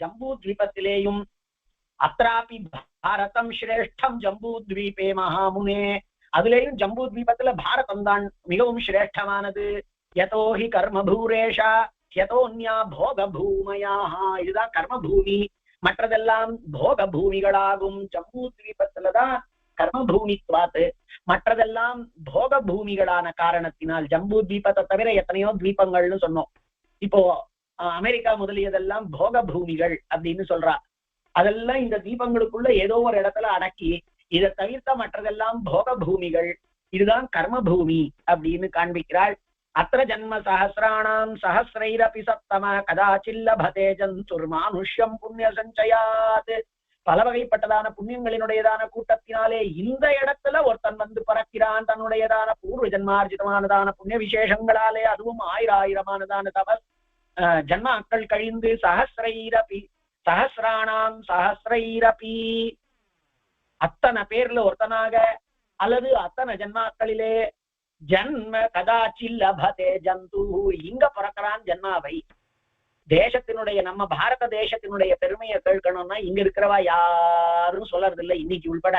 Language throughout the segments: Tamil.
जम्बूद्वीपतिलेयुम् அத்ராபி பாரதம் ஸ்ரேஷ்டம் ஜம்பூத்வீபே மகாமுனே. அதுலேயும் ஜம்பூத்வீபத்துல பாரதம் தான் மிகவும் சிரேஷ்டமானது யதோஹி கர்மபூரேஷா யதோன்யா போக பூமயாக இதுதான் கர்ம பூமி மற்றதெல்லாம் போக பூமிகளாகும் ஜம்பூத்வீபத்துலதான் தீபத்துலதான் கர்ம பூமித்வாத்து மற்றதெல்லாம் போக பூமிகளான காரணத்தினால் ஜம்பூத்வீபத்தை தவிர எத்தனையோ தீபங்கள்னு சொன்னோம். இப்போ அமெரிக்கா முதலியதெல்லாம் போக பூமிகள் அப்படின்னு சொல்றா. அதெல்லாம் இந்த தீபங்களுக்குள்ள ஏதோ ஒரு இடத்துல அடக்கி இதை தவிர்த்த மற்றதெல்லாம் போக பூமிகள் இதுதான் கர்ம பூமி அப்படின்னு காண்பிக்கிறாள். அத்திர ஜன்ம சஹசிராணாம் சஹசிரைரபி சத்தம கதாச்சில்லபதே ஜந்துர்மானுஷ்யம் புண்ணிய சஞ்சயாத். பல வகைப்பட்டதான புண்ணியங்களினுடையதான கூட்டத்தினாலே இந்த இடத்துல ஒருத்தன் வந்து பறக்கிறான். தன்னுடையதான பூர்வ ஜன்மார்ஜிதமானதான புண்ணிய விசேஷங்களாலே அதுவும் ஆயிரம் ஆயிரமானதான தபஸ் ஜன்மாக்கள் கழிந்து சஹசிரைரபி சஹசிராணாம் சஹசிரைரபி அத்தனை பேர்ல ஒருத்தனாக அல்லது அத்தனை ஜன்மாக்களிலே ஜன்ம கதாச்சில் லபதே ஜந்து. இங்க பிறக்கிறான் ஜன்மாவை. தேசத்தினுடைய நம்ம பாரத தேசத்தினுடைய பெருமையை கேட்கணும்னா இங்க இருக்கிறவா யாரும் சொல்றது இல்ல இன்னைக்கு உள்பட.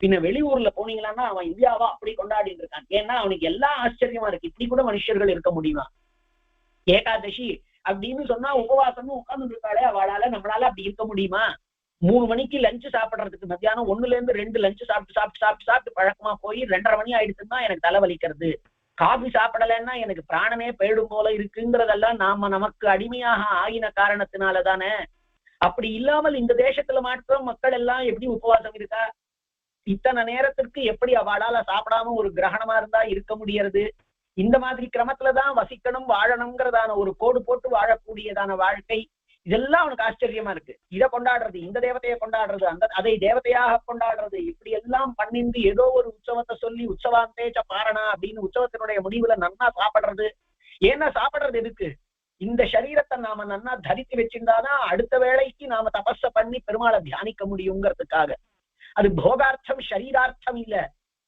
பின்ன வெளியூர்ல போனீங்கன்னா அவன் இந்தியாவா அப்படி கொண்டாடிட்டு இருக்கான். ஏன்னா அவனுக்கு எல்லா ஆச்சரியமா இருக்கு. இப்படி கூட மனுஷர்கள் இருக்க முடியுமா? ஏகாதசி அப்படின்னு சொன்னா உபவாசம்னு உட்கார்ந்து இருக்காளே அவளால நம்மளால அப்படி இருக்க முடியுமா? மூணு மணிக்கு லஞ்சு சாப்பிடுறதுக்கு மத்தியானம் ஒண்ணுல இருந்து ரெண்டு லஞ்சு சாப்பிட்டு சாப்பிட்டு சாப்பிட்டு சாப்பிட்டு பழக்கமா போய் ரெண்டரை மணி ஆயிடுச்சுன்னா எனக்கு தலைவலிக்கிறது. காபி சாப்பிடலைன்னா எனக்கு பிராணமே போயிடும் போல இருக்குங்கிறதெல்லாம் நாம நமக்கு அடிமையாக ஆகின காரணத்தினால தானே அப்படி இல்லாமல் இந்த தேசத்துல மாற்றம் மக்கள் எல்லாம் எப்படி உபவாசம் இருக்கா? இத்தனை நேரத்திற்கு எப்படி அவளால சாப்பிடாம ஒரு கிரகணமா இருந்தா இருக்க முடியறது? இந்த மாதிரி கிரமத்துலதான் வசிக்கணும் வாழணுங்கிறதான ஒரு கோடு போட்டு வாழக்கூடியதான வாழ்க்கை. இதெல்லாம் அவனுக்கு ஆச்சரியமா இருக்கு. இதை கொண்டாடுறது இந்த தேவதையை கொண்டாடுறது அந்த அதை தேவதையாக கொண்டாடுறது இப்படி எல்லாம் பண்ணிந்து ஏதோ ஒரு உற்சவத்தை சொல்லி உற்சவாந்தேச்ச பாரணா அப்படின்னு உற்சவத்தினுடைய முடிவுல நன்னா சாப்பிடுறது. ஏன்னா சாப்பிடுறது எதுக்கு? இந்த சரீரத்தை நாம நன்னா தரித்து வச்சிருந்தாதான் அடுத்த வேளைக்கு நாம தபஸ பண்ணி பெருமாளை தியானிக்க முடியுங்கிறதுக்காக. அது போகார்த்தம் சரீரார்த்தம் இல்ல.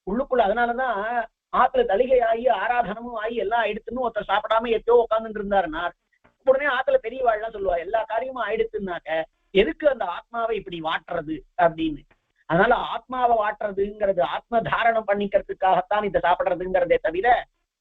உள்ளுக்குள்ள அதனாலதான் ஆத்துல தலிகை ஆகி ஆராதனமும் ஆகி எல்லாம் ஆயிடுத்துன்னு ஒருத்தர் சாப்பிடாம எத்தையோ உட்கார்ந்துட்டு இருந்தாருன்னா உடனே ஆத்துல பெரியவாள்லாம் சொல்லுவா எல்லா காரியமும் ஆயிடுத்துனாக்க எதுக்கு அந்த ஆத்மாவை இப்படி வாட்டுறது? அப்படின்னு. அதனால ஆத்மாவை வாட்டுறதுங்கிறது ஆத்ம தாரணம் பண்ணிக்கிறதுக்காகத்தான் இதை சாப்பிடுறதுங்கிறதே தவிர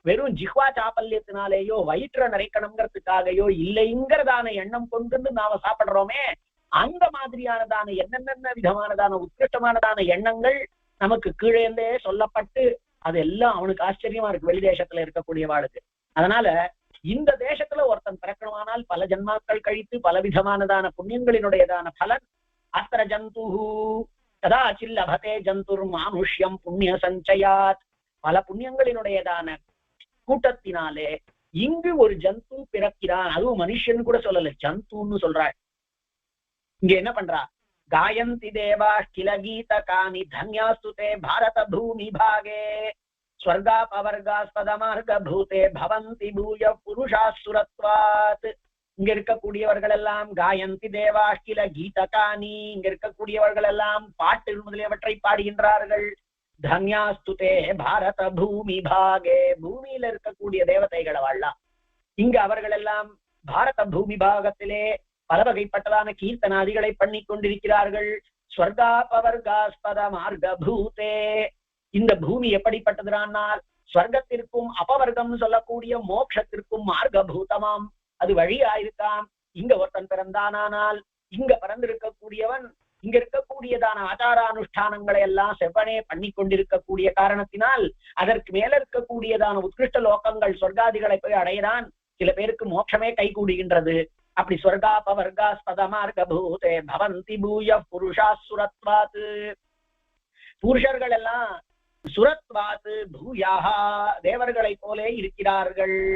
வெறும் ஜிஹ்வா சாப்பல்யத்தினாலேயோ வயிற்ற நிறைக்கணுங்கிறதுக்காகயோ இல்லைங்கிறதான எண்ணம் கொண்டு நாம சாப்பிடுறோமே அந்த மாதிரியானதான என்னென்ன விதமானதான உத்கிருஷ்டமானதான எண்ணங்கள் நமக்கு கீழே இருந்தே சொல்லப்பட்டு அது எல்லாம் அவனுக்கு ஆச்சரியமா இருக்கு. வெளி தேசத்துல இருக்கக்கூடியவாளுக்கு. அதனால இந்த தேசத்துல ஒருத்தன் பிறக்கணுமானால் பல ஜன்மாக்கள் கழித்து பல விதமானதான புண்ணியங்களினுடையதான பலன் அத்திர ஜந்து கதாச்சில் சில்லபதே ஜந்துர் மானுஷ்யம் புண்ணிய சஞ்சயாத். பல புண்ணியங்களினுடையதான கூட்டத்தினாலே இங்கு ஒரு ஜந்து பிறக்கிறான். அதுவும் மனுஷன் கூட சொல்லல ஜந்துன்னு சொல்றாள். இங்க என்ன பண்றா? காயந்தி தேவா किल गीतकानि धन्यास्तु தன்யாஸ்துதே பாரத பூமி பாகே भूय மார்க பூதே பவந்தி புருஷாசுரத்வாத் இங்க இருக்கக்கூடியவர்கள் எல்லாம் காயந்தி தேவா கில கீதகானி இங்க இருக்கக்கூடியவர்கள் எல்லாம் பாட்டு முதலியவற்றை பாடுகின்றார்கள்। தன்யாஸ்துதே பாரத பூமி பாகே பூமியில இருக்கக்கூடிய தேவதைகளை வாழலாம் இங்க அவர்கள் எல்லாம் பாரத பூமி பாகத்திலே பல வகைப்பட்டதான கீர்த்தனாதிகளை பண்ணி கொண்டிருக்கிறார்கள். ஸ்வர்காபவர்காஸ்பத மார்க பூதே இந்த பூமி எப்படிப்பட்டதுனால் ஸ்வர்க்கத்திற்கும் அபவர்க்கம் சொல்லக்கூடிய மோட்சத்திற்கும் மார்க்கபூதமாம் அது வழியாயிருக்காம். இங்க ஒருத்தன் பிறந்தானால் இங்க பிறந்திருக்கக்கூடியவன் இங்க இருக்கக்கூடியதான ஆச்சாரானுஷ்டானங்களை எல்லாம் செவ்வனே பண்ணி கொண்டிருக்கக்கூடிய காரணத்தினால் அதற்கு மேல இருக்கக்கூடியதான உத்கிருஷ்ட லோகங்கள் சொர்க்காதிகளை போய் அடையதான் சில பேருக்கு மோட்சமே கைகூடுகின்றது. அப்படி ஸ்வர்காபவர்காஸ்பத மார்க்க பூதே பவந்தி பூய புருஷா சுரத்வாத்து புருஷர்கள் எல்லாம் சுரத்வாத்து பூயாக தேவர்களைப் போலே இருக்கிறார்கள்.